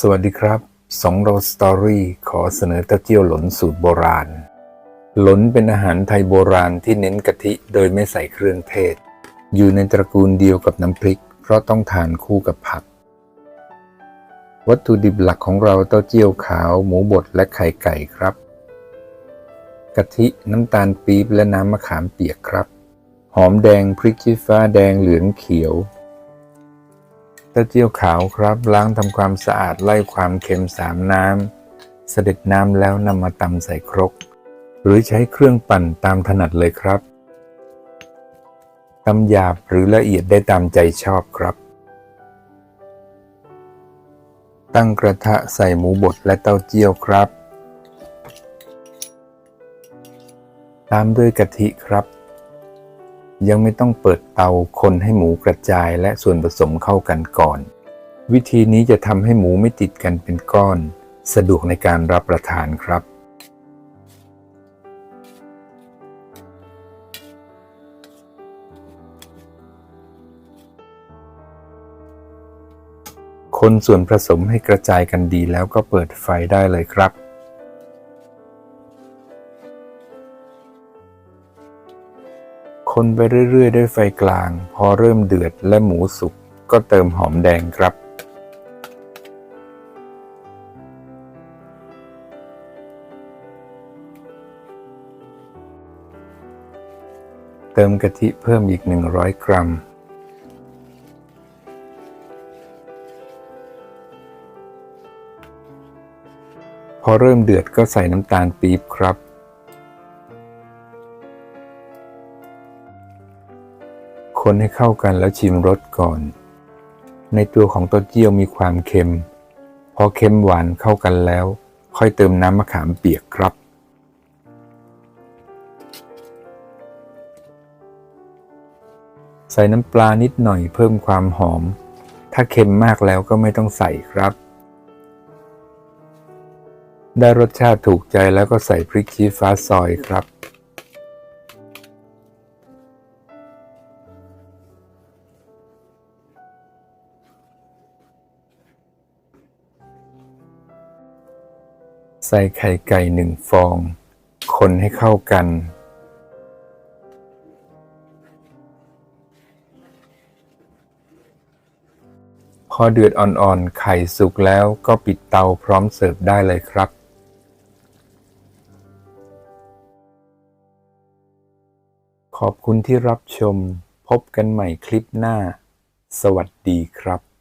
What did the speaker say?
สวัสดีครับสองโรสตอรี่ขอเสนอเต้าเจี้ยวหลนสูตรโบราณ หลนเป็นอาหารไทยโบราณที่เน้นกะทิโดยไม่ใส่เครื่องเทศ อยู่ในตระกูลเดียวกับน้ำพริก เพราะต้องทานคู่กับผัก วัตถุดิบหลักของเราเต้าเจี้ยวขาว หมูบดและไข่ไก่ครับ กะทิน้ำตาลปี๊บและน้ำมะขามเปียกครับ หอมแดงพริกชี้ฟ้าแดงเหลืองเขียว เต้าเจี้ยวขาวครับ ล้างทำความสะอาดไล่ความเค็มสามน้ำ เสด็จน้ำแล้วนำมาตำใส่ครก หรือใช้เครื่องปั่นตามถนัดเลยครับตำหยาบหรือละเอียดได้ตามใจชอบครับ ตั้งกระทะใส่หมูบดและเต้าเจี้ยวครับ ตามด้วยกะทิครับ ยังไม่ต้องเปิดเตาคนให้หมูกระจายและส่วนผสมเข้ากันก่อน วิธีนี้จะทำให้หมูไม่ติดกันเป็นก้อน สะดวกในการรับประทานครับคนส่วนผสมให้กระจายกันดีแล้วก็เปิดไฟได้เลยครับ คนไปเรื่อยๆ ด้วยไฟกลาง พอเริ่มเดือดและหมูสุกก็เติมหอมแดงครับ เติมกะทิเพิ่มอีก 100 กรัมพอเริ่มเดือดก็ใส่น้ำตาลปี๊บครับ คนให้เข้ากันแล้วชิมรสก่อน ในตัวของเต้าเจี้ยวมีความเค็ม พอเค็มหวานเข้ากันแล้ว ค่อยเติมน้ำมะขามเปียกครับ ใส่น้ำปลานิดหน่อยเพิ่มความหอม ถ้าเค็มมากแล้วก็ไม่ต้องใส่ครับ ได้รสชาติถูกใจแล้วก็ใส่พริกชี้ฟ้าซอยครับ ใส่ไข่ไก่หนึ่งฟอง คนให้เข้ากัน พอเดือดอ่อนๆ ไข่สุกแล้วก็ปิดเตาพร้อมเสิร์ฟได้เลยครับขอบคุณที่รับชม พบกันใหม่คลิปหน้า สวัสดีครับ